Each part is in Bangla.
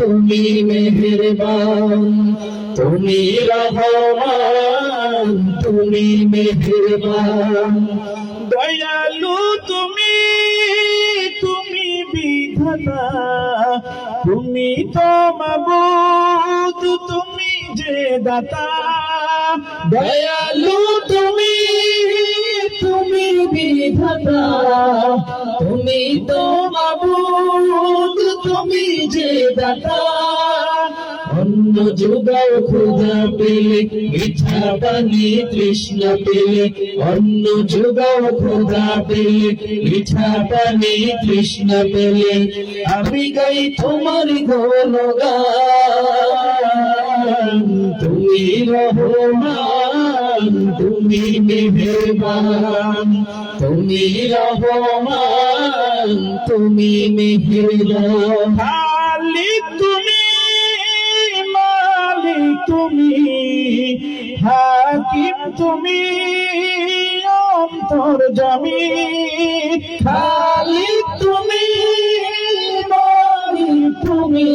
তুমি মেহেরবান, তুমি রহমান, তুমি মেহেরবান। দয়ালু তুমি তুমি বিধাতা, তুমি তো মাবুদ, তুমি যে দাতা। দয়ালু তুমি তুমি বিধাতা, তুমি তো মাবুদ তুমি যে অন্য যুগাও খুদা পেলে, মিঠা পানি তৃষ্ণ পেলে। অন্য যুগাও খুদা পেলে, মিঠা পানি পেলে। আমি গাই তোমার গান, তুমি রহমান। তুমি মেহেরবান তুমি রহমান তুমি মেহেরবান মালিক তুমি মালিক তুমি, হাকিম তুমি, অন্তর জমি। খালি তুমি, মালিক তুমি,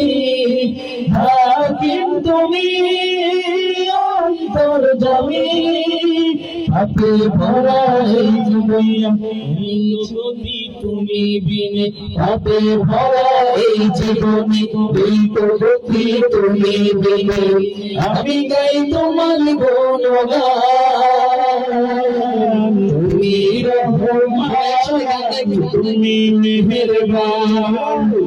হাকিম তুমি জমি আপে ভরা এই জীবনে তুমি বিনে। আপে ভরা এই জীবনে এই তুমি বিনে। আমি গাই তোমার গুণগান। তুমি রহমান, তুমি মেহেরবান।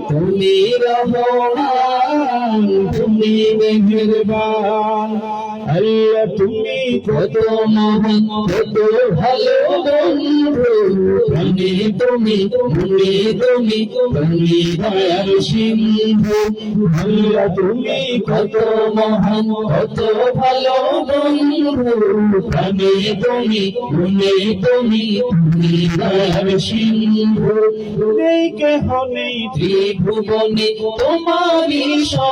তুমি রহমান, তুমি মেহেরবান। আল্লাহ, তুমি কত মহান কত ভালো বন্ধু। প্রাণে তুমি, মনে তুমি তুমি দয়ার সিন্ধু। আল্লাহ, তুমি কত মহান কত ভালো বন্ধু। প্রাণে তুমি, মনে তুমি তুমি দয়ার সিন্ধু। নেই কেহ নেই, ত্রিভুবনে তোমারই সমান